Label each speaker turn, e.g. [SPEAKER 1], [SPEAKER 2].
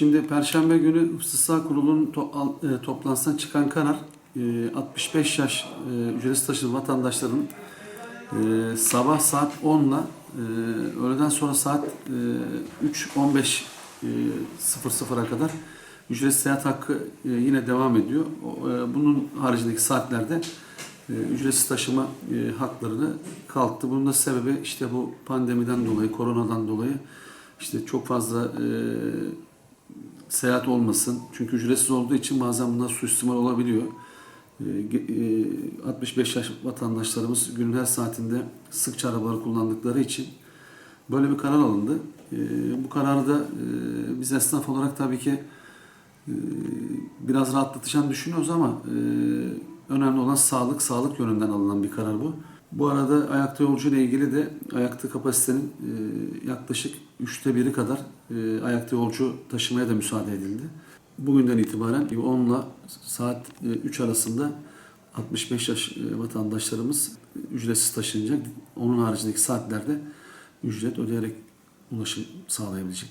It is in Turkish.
[SPEAKER 1] Şimdi Perşembe günü Hıfzı Kurulu'nun to- e, toplantısından çıkan karar e, 65 yaş e, ücretsiz taşınan vatandaşların e, sabah saat 10 ile öğleden sonra saat e, 3.15 e, 00'a kadar ücretsiz seyahat hakkı e, yine devam ediyor. O, e, Bunun haricindeki saatlerde e, ücretsiz taşıma e, haklarını kalktı. Bunun da sebebi işte bu pandemiden dolayı, koronadan dolayı işte çok fazla e, seyahat olmasın. Çünkü ücretsiz olduğu için bazen bunlar suistimal olabiliyor. E, ge- e, 65 yaş vatandaşlarımız günün her saatinde sıkça arabaları kullandıkları için böyle bir karar alındı. E, Bu kararı da e, biz esnaf olarak tabii ki e, biraz rahatlatacağını düşünüyoruz ama önemli olan sağlık, sağlık yönünden alınan bir karar bu. Bu arada ayakta yolcu ile ilgili de ayakta kapasitenin e, yaklaşık üçte biri kadar e, ayakta yolcu taşımaya da müsaade edildi. Bugünden itibaren 10 ile saat e, 3 arasında 65 yaş e, vatandaşlarımız ücretsiz taşınacak. Onun haricindeki saatlerde ücret ödeyerek ulaşım sağlayabilecek.